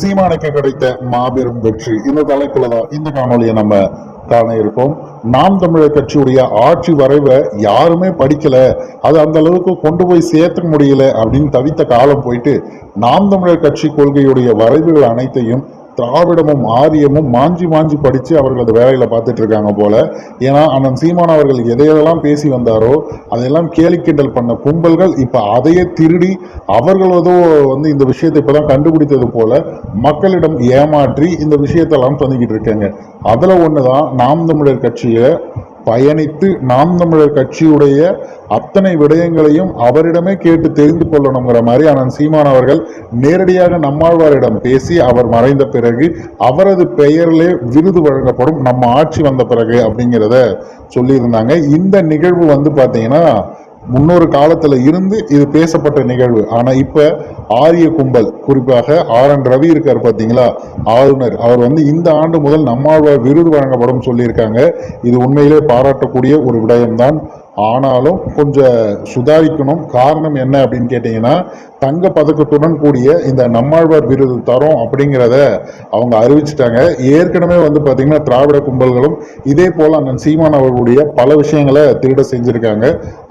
சீமானுக்கு கிடைத்த மாபெரும் வெற்றி. இந்த தலைப்புல தான் இந்த காணொலியை நம்ம காண இருக்கோம். நாம் தமிழர் கட்சியுடைய ஆட்சி வரைவை யாருமே படிக்கல. அது அந்த அளவுக்கு கொண்டு போய் சேர்த்துக்க முடியல அப்படின்னு தவித்த காலம் போயிட்டு நாம் தமிழர் கட்சி கொள்கையுடைய வரைவுகள் அனைத்தையும் திராவிடமும் ஆரியமும் மாஞ்சி மாஞ்சி படித்து அவர்கள் அந்த வேலையில் பார்த்துட்டு இருக்காங்க போல. ஏன்னா அண்ணன் சீமான் அவர்கள் எதையெல்லாம் பேசி வந்தாரோ அதையெல்லாம் கேலி கிண்டல் பண்ண கும்பல்கள் இப்போ அதையே திருடி அவர்கள் ஏதோ வந்து இந்த விஷயத்தை இப்பதான் கண்டுபிடித்தது போல மக்களிடம் ஏமாற்றி இந்த விஷயத்தெல்லாம் பண்ணிக்கிட்டு இருக்காங்க. ஒன்று தான் நாம் தமிழர் கட்சியை பயணித்து நாம் தமிழர் கட்சியுடைய அத்தனை விடயங்களையும் அவரிடமே கேட்டு தெரிந்து கொள்ளணுங்கிற மாதிரி அண்ணன் சீமான் அவர்கள் நேரடியாக நம்மாழ்வாரிடம் பேசி அவர் மறைந்த பிறகு அவரது பெயரிலே விருது வழங்கப்படும் நம்ம ஆட்சி வந்த பிறகு அப்படிங்கிறத சொல்லியிருந்தாங்க. இந்த நிகழ்வு வந்து பார்த்தீங்கன்னா முன்னொரு காலத்துல இருந்து இது பேசப்பட்ட நிகழ்வு. ஆனா இப்ப ஆரிய கும்பல் குறிப்பாக ஆர் என் ரவி இருக்கார் பாத்தீங்களா? ஆளுநர். அவர் வந்து இந்த ஆண்டு முதல் நம்மாழ்வார் விருது வழங்கப்படும் சொல்லியிருக்காங்க. இது உண்மையிலே பாராட்டக்கூடிய ஒரு விடயம்தான். ஆனாலும் கொஞ்சம் சுதாரிக்கணும். காரணம் என்ன அப்படின்னு கேட்டீங்கன்னா தங்க பதக்கத்துடன் கூடிய இந்த நம்மாழ்வார் விருது தரோம் அப்படிங்கிறத அவங்க அறிவிச்சிட்டாங்க. ஏற்கனவே வந்து பார்த்திங்கன்னா திராவிட கும்பல்களும் இதே போல் அண்ணன் சீமான் அவர்களுடைய பல விஷயங்களை திருட செஞ்சுருக்காங்க.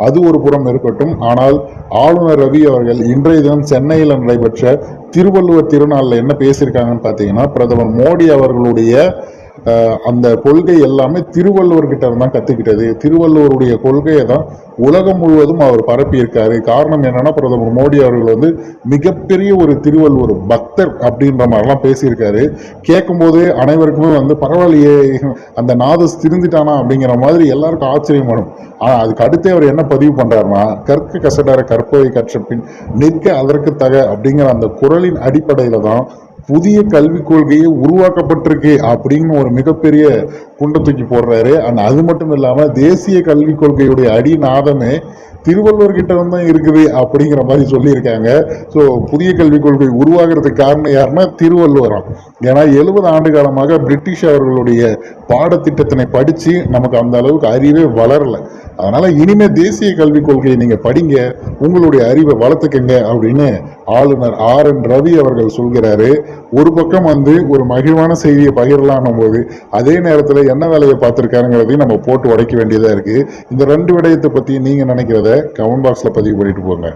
அது ஒரு புறம் இருக்கட்டும். ஆனால் ஆளுநர் ரவி அவர்கள் இன்றைய தினம் சென்னையில் நடைபெற்ற திருவள்ளுவர் திருநாளில் என்ன பேசியிருக்காங்கன்னு பார்த்தீங்கன்னா பிரதமர் மோடி அவர்களுடைய அந்த கொள்கை எல்லாமே திருவள்ளுவர்கிட்ட இருந்தான் கத்துக்கிட்டது. திருவள்ளுவருடைய கொள்கையை தான் உலகம் முழுவதும் அவர் பரப்பியிருக்காரு. காரணம் என்னன்னா பிரதமர் மோடி அவர்கள் வந்து மிகப்பெரிய ஒரு திருவள்ளுவர் பக்தர் அப்படின்ற மாதிரிலாம் பேசியிருக்காரு. கேட்கும்போது அனைவருக்குமே வந்து பரவாயில்லையே அந்த நாதஸ் திருந்திட்டானா? அப்படிங்கிற மாதிரி எல்லாருக்கும் ஆச்சரியம் வரும். ஆனால் அதுக்கு அடுத்து அவர் என்ன பதிவு பண்றாருன்னா கற்க கசடார கற்பவை கற்ற பின் நிற்க அதற்கு தக அப்படிங்கிற அந்த குரலின் அடிப்படையில தான் புதிய கல்விக் கொள்கையே உருவாக்கப்பட்டிருக்கு அப்படின்னு ஒரு மிகப்பெரிய குண்டை தூக்கி போடுறாரு. and அது மட்டும் இல்லாமல் தேசிய கல்விக் கொள்கையுடைய அடிநாதமே திருவள்ளுவர் கிட்ட தான் இருக்குது அப்படிங்கிற மாதிரி சொல்லியிருக்காங்க. ஸோ புதிய கல்விக் கொள்கை உருவாகிறதுக்கு காரணம் யாருன்னா திருவள்ளுவரம் ஏன்னா எழுபது ஆண்டு காலமாக பிரிட்டிஷ் அவர்களுடைய பாடத்திட்டத்தினை படித்து நமக்கு அந்த அளவுக்கு அறிவே வளரல. அதனால் இனிமேல் தேசிய கல்விக் கொள்கையை நீங்கள் படிங்க உங்களுடைய அறிவை வளர்த்துக்கங்க அப்படின்னு ஆளுநர் ஆர் என் ரவி அவர்கள் சொல்கிறாரு. ஒரு பக்கம் வந்து ஒரு மகிழ்வான செய்தியை பகிரலான்னும் போது அதே நேரத்தில் என்ன வேலையை பார்த்துருக்காருங்கிறதையும் நம்ம போட்டு உடைக்க வேண்டியதாக இருக்குது இந்த ரெண்டு விடயத்தை பற்றி நீங்கள் நினைக்கிறத கமெண்ட் பாக்ஸில் பதிவு பண்ணிட்டு போங்க.